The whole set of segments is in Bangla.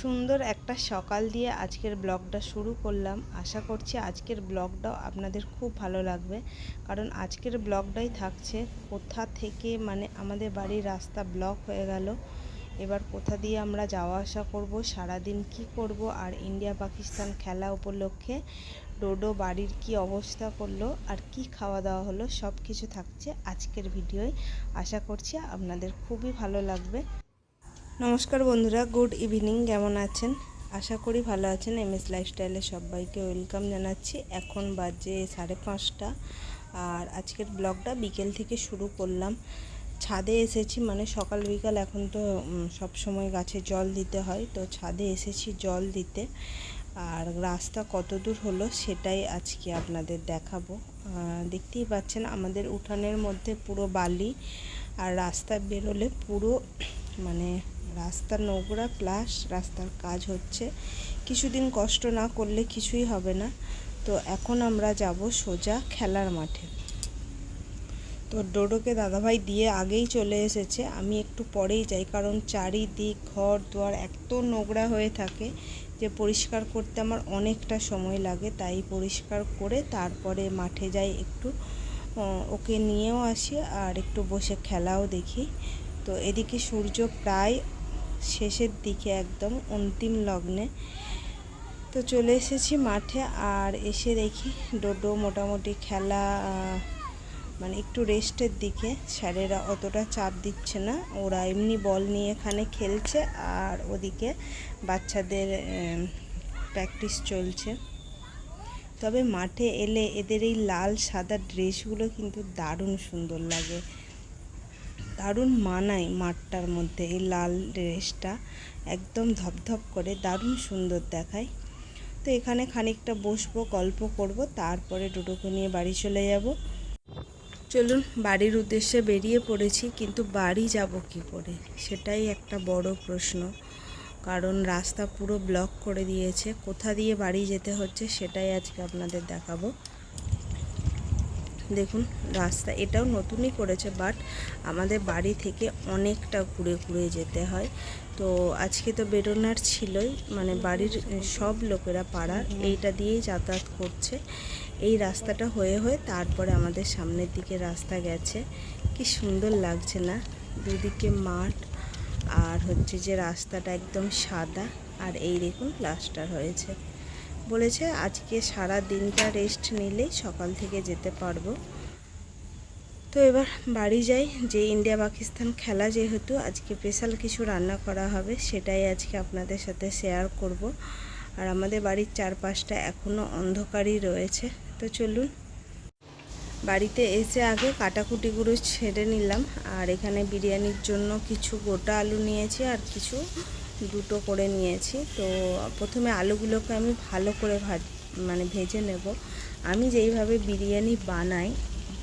সুন্দর একটা সকাল দিয়ে আজকের ব্লগটা শুরু করলাম। আশা করছি আজকের ব্লগটাও আপনাদের খুব ভালো লাগবে। কারণ আজকের ব্লগটাই থাকছে কোথা থেকে মানে আমাদের বাড়ির রাস্তা ব্লক হয়ে গেল। এবার কোথা দিয়ে আমরা যাওয়া আসা করব, সারাদিন কি করব আর ইন্ডিয়া পাকিস্তান খেলা উপলক্ষে ডোডো বাড়ির কি অবস্থা করল আর কি খাওয়া দাওয়া হলো সব কিছু থাকছে আজকের ভিডিওয়। আশা করছি আপনাদের খুবই ভালো লাগবে। নমস্কার বন্ধুরা, গুড ইভিনিং, কেমন আছেন? আশা করি ভালো আছেন। এম এস লাইফস্টাইলে সবাইকে ওয়েলকাম জানাচ্ছি। এখন বাজে সাড়ে পাঁচটা। আর আজকের ব্লগটা বিকেল থেকে শুরু করলাম। ছাদে এসেছি মানে সকাল বিকাল এখন তো সব সময় গাছে জল দিতে হয়। তো ছাদে এসেছি জল দিতে। আর রাস্তা কত দূর হলো সেটাই আজকে আপনাদের দেখাবো। দেখতেই পাচ্ছেন আমাদের উঠানের মধ্যে পুরো বালি। আর রাস্তা বেরোলে পুরো মানে রাস্তা নোংরা প্লাস রাস্তার কাজ হচ্ছে। কিছুদিন কষ্ট না করলে কিছুই হবে না। তো এখন আমরা যাব সোজা খেলার মাঠে। তো ডোডোকে দাদাভাই দিয়ে আগেই চলে এসেছে। আমি একটু পরেই যাই, কারণ চারিদিক, ঘর দুয়ার এত নোংরা হয়ে থাকে যে পরিষ্কার করতে আমার অনেকটা সময় লাগে। তাই পরিষ্কার করে তারপরে মাঠে যাই একটু। ওকে নিয়েও আসি আর একটু বসে খেলাও দেখি। তো এদিকে সূর্য প্রায় শেষের দিকে একদম অন্তিম লগ্নে। তো চলে এসেছি মাঠে আর এসে দেখি ডোডো মোটামুটি খেলা মানে একটু রেস্টের দিকে। স্যারেরা অতটা চাপ দিচ্ছে না, ওরা এমনি বল নিয়ে এখানে খেলছে আর ওদিকে বাচ্চাদের প্র্যাকটিস চলছে। তবে মাঠে এলে এদের এই লাল সাদা ড্রেসগুলো কিন্তু দারুণ সুন্দর লাগে। দারুণ মানায় মাঠটার মধ্যে, এই লাল ড্রেসটা একদম ধপধপ করে, দারুণ সুন্দর দেখায়। তো এখানে খানিকটা বসবো, গল্প করব, তারপরে ডুডোকে নিয়ে বাড়ি চলে যাব। চলুন, বাড়ির উদ্দেশ্যে বেরিয়ে পড়েছি, কিন্তু বাড়ি যাব কি করে? সেটাই একটা বড় প্রশ্ন। কারণ রাস্তা পুরো ব্লক করে দিয়েছে, কোথা দিয়ে বাড়ি যেতে হচ্ছে সেটাই আজকে আপনাদের দেখাবো। দেখুন, রাস্তা এটাও নতুনই করেছে বাট আমাদের বাড়ি থেকে অনেকটা ঘুরে ঘুরে যেতে হয়। তো আজকে তো বেরোনার ছিলই মানে বাড়ির সব লোকেরা পাড়ার এইটা দিয়েই যাতায়াত করছে। এই রাস্তাটা হয়ে হয়ে তারপরে আমাদের সামনের দিকে রাস্তা গেছে। কি সুন্দর লাগছে না? দুদিকে মাঠ, আর হচ্ছে যে রাস্তাটা একদম সাদা, আর এই দেখুন প্লাস্টার হয়েছে। বলেছে, আজকে সারা দিনটা রেস্ট নিলেই সকাল থেকে যেতে পারব। তো এবার বাড়ি যাই। যে ইন্ডিয়া পাকিস্তান খেলা যেহেতু, আজকে স্পেশাল কিছু রান্না করা হবে, সেটাই আজকে আপনাদের সাথে শেয়ার করব। আর আমাদের বাড়ির চারপাশটা এখনও অন্ধকারই রয়েছে। তো চলুন, বাড়িতে এসে আগে কাটাকুটিগুলো ছেড়ে নিলাম। আর এখানে বিরিয়ানির জন্য কিছু গোটা আলু নিয়েছি আর কিছু দুটো করে নিয়েছি। তো প্রথমে আলুগুলোকে আমি ভালো করে ভাজ মানে ভেজে নেব। আমি যেইভাবে বিরিয়ানি বানাই,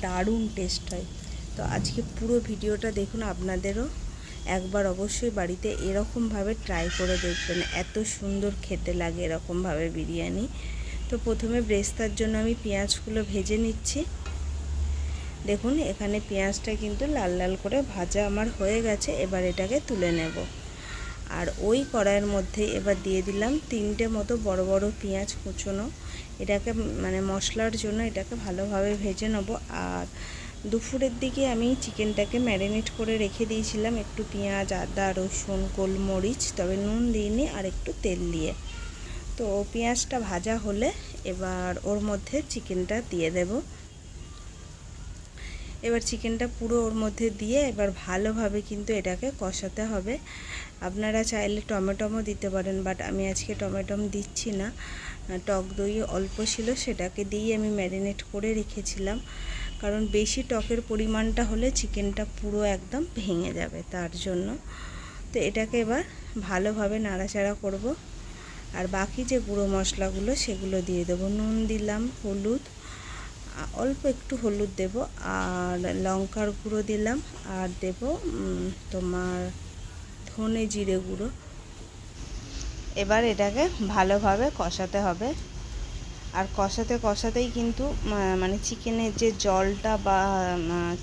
দারুণ টেস্ট হয়। তো আজকে পুরো ভিডিওটা দেখুন, আপনাদেরও একবার অবশ্যই বাড়িতে এরকমভাবে ট্রাই করে দেখবেন। এত সুন্দর খেতে লাগে এরকমভাবে বিরিয়ানি। তো প্রথমে ব্রেস্তার জন্য আমি পেঁয়াজগুলো ভেজে নিচ্ছি। দেখুন, এখানে পেঁয়াজটা কিন্তু লাল লাল করে ভাজা আমার হয়ে গেছে, এবার এটাকে তুলে নেব। আর ওই কড়াইয়ের মধ্যে এবার দিয়ে দিলাম তিনটে মতো বড় বড় পেঁয়াজ কুচোনো। এটাকে মানে মশলার জন্য এটাকে ভালোভাবে ভেজে নেব। আর দুপুরের দিকে আমি চিকেনটাকে ম্যারিনেট করে রেখে দিয়েছিলাম একটু পেঁয়াজ, আদা, রসুন, গোলমরিচ, তবে নুন দিইনি আর একটু তেল দিয়ে। তো পেঁয়াজটা ভাজা হলে এবার ওর মধ্যে চিকেনটা দিয়ে দেব। এবার চিকেনটা পুরো ওর মধ্যে দিয়ে এবার ভালোভাবে কিন্তু এটাকে কষাতে হবে। আপনারা চাইলে টমেটোমও দিতে পারেন বাট আমি আজকে টমেটোম দিচ্ছি না। টক দই অল্প ছিল, সেটাকে দিয়েই আমি ম্যারিনেট করে রেখেছিলাম। কারণ বেশি টকের পরিমাণটা হলে চিকেনটা পুরো একদম ভেঙে যাবে তার জন্য। তো এটাকে এবার ভালোভাবে নাড়াচাড়া করব। আর বাকি যে গুঁড়ো মশলাগুলো, সেগুলো দিয়ে দেবো। নুন দিলাম, হলুদ অল্প একটু হলুদ দেব আর লঙ্কার গুঁড়ো দিলাম আর দেব তোমার ধনে জিরে গুঁড়ো। এবার এটাকে ভালোভাবে কষাতে হবে। আর কষাতে কষাতেই কিন্তু মানে চিকেনের যে জলটা বা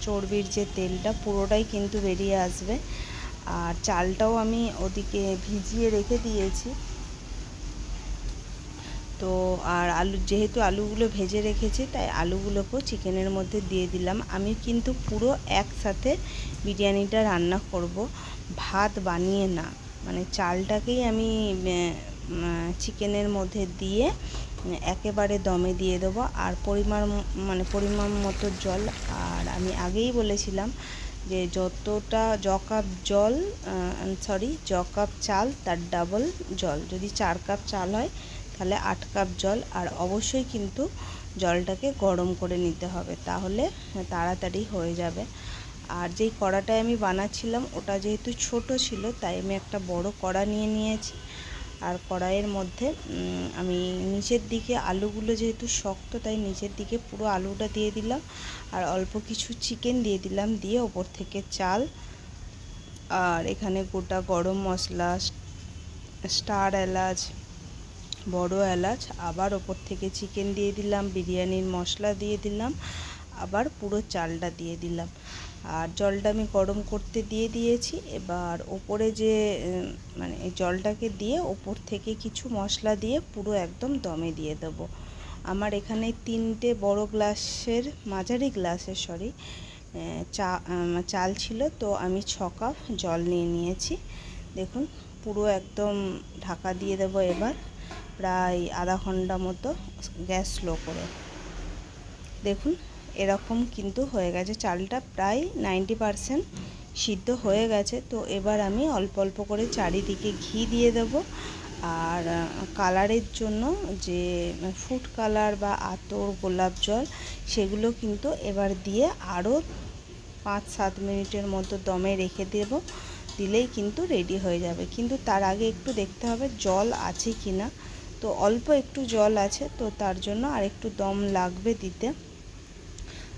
চর্বির যে তেলটা পুরোটাই কিন্তু বেরিয়ে আসবে। আর চালটাও আমি ওদিকে ভিজিয়ে রেখে দিয়েছি। তো আর আলু, যেহেতু আলুগুলো ভেজে রেখেছি, তাই আলুগুলোকেও চিকেনের মধ্যে দিয়ে দিলাম। আমি কিন্তু পুরো একসাথে বিরিয়ানিটা রান্না করব। ভাত বানিয়ে না মানে চালটাকেই আমি চিকেনের মধ্যে দিয়ে একেবারে দমে দিয়ে দেবো। আর পরিমাণ মানে পরিমাণ মতো জল, আর আমি আগেই বলেছিলাম যে যতটা জ কাপ জল সরি জ কাপ চাল, তার ডাবল জল। যদি চার কাপ চাল হয় তাহলে আট কাপ জল আর অবশ্যই কিন্তু জলটাকে গরম করে নিতে হবে, তাহলে তাড়াতাড়ি হয়ে যাবে। আর যেই কড়াটায় আমি বানাচ্ছিলাম ওটা যেহেতু ছোট ছিল, তাই আমি একটা বড় কড়া নিয়ে নিয়েছি। আর কড়াইয়ের মধ্যে আমি নিচের দিকে আলুগুলো যেহেতু শক্ত, তাই নিচের দিকে পুরো আলুটা দিয়ে দিলাম। আর অল্প কিছু চিকেন দিয়ে দিলাম, দিয়ে ওপর থেকে চাল। আর এখানে গোটা গরম মশলা, স্টার এলাচ বড় এলাচ, আবার ওপর থেকে চিকেন দিয়ে দিলাম, বিরিয়ানির মশলা দিয়ে দিলাম, আবার পুরো চালটা দিয়ে দিলাম। আর জলটা আমি গরম করতে দিয়ে দিয়েছি, এবার ওপরে যে মানে জলটাকে দিয়ে ওপর থেকে কিছু মশলা দিয়ে পুরো একদম দমে দিয়ে দেবো। আমার এখানে তিনটে বড় গ্লাসের, মাঝারি গ্লাসের সরি চা চাল ছিল, তো আমি ছ কাপ জল নিয়ে নিয়েছি। দেখুন, পুরো একদম ঢাকা দিয়ে দেবো এবার। প্রায় আধা ঘণ্টা মতো গ্যাস স্লো করে। দেখুন, এরকম কিন্তু হয়ে গেছে। চালটা প্রায় নাইনটি পারসেন্ট সিদ্ধ হয়ে গেছে। তো এবার আমি অল্প অল্প করে চারিদিকে ঘি দিয়ে দেব। আর কালারের জন্য যে ফুড কালার বা আতর, গোলাপ জল, সেগুলো কিন্তু এবার দিয়ে আরও পাঁচ সাত মিনিটের মতো দমে রেখে দেব। দিলেই কিন্তু রেডি হয়ে যাবে। কিন্তু তার আগে একটু দেখতে হবে, জল আছে কি না তো অল্প একটু জল আছে, তো তার জন্য আর একটু দম লাগবে দিতে।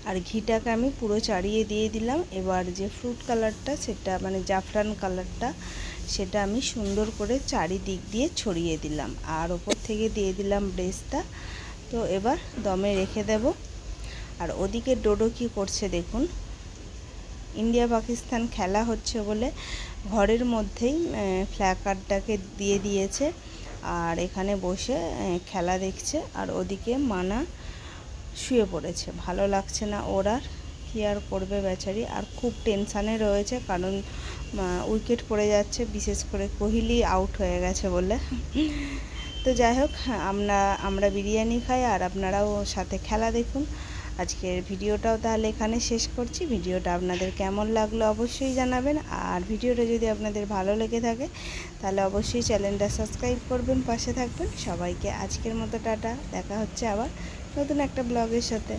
আর ঘিটাকে আমি পুরো চাড়িয়ে দিয়ে দিলাম। এবার যে ফ্রুট কালারটা সেটা মানে জাফরান কালারটা সেটা আমি সুন্দর করে চারিদিক দিয়ে ছড়িয়ে দিলাম। আর ওপর থেকে দিয়ে দিলাম ব্রেসটা। তো এবার দমে রেখে দেব। আর ওদিকে ডোডো কি করছে দেখুন। ইন্ডিয়া পাকিস্তান খেলা হচ্ছে বলে ঘরের মধ্যেই ফ্ল্যাকারটাকে দিয়ে দিয়েছে। আর এখানে বসে খেলা দেখছে। আর ওদিকে মানা শুয়ে পড়েছে। ভালো লাগছে না ওর আর। কী আর করবে বেচারি? আর খুব টেনশানে রয়েছে, কারণ উইকেট পড়ে যাচ্ছে। বিশেষ করে কোহলি আউট হয়ে গেছে বলে। তো যাই হোক, আমরা আমরা বিরিয়ানি খাই আর আপনারাও সাথে খেলা দেখুন। আজকের ভিডিওটাও তাহলে এখানে শেষ করছি। ভিডিওটা আপনাদের কেমন লাগল অবশ্যই জানাবেন। আর ভিডিওটা যদি আপনাদের ভালো লেগে থাকে, তাহলে অবশ্যই চ্যানেলটা সাবস্ক্রাইব করবেন, পাশে থাকবেন। সবাইকে আজকের মতো টাটা। দেখা হচ্ছে আবার নতুন একটা ব্লগের সাথে।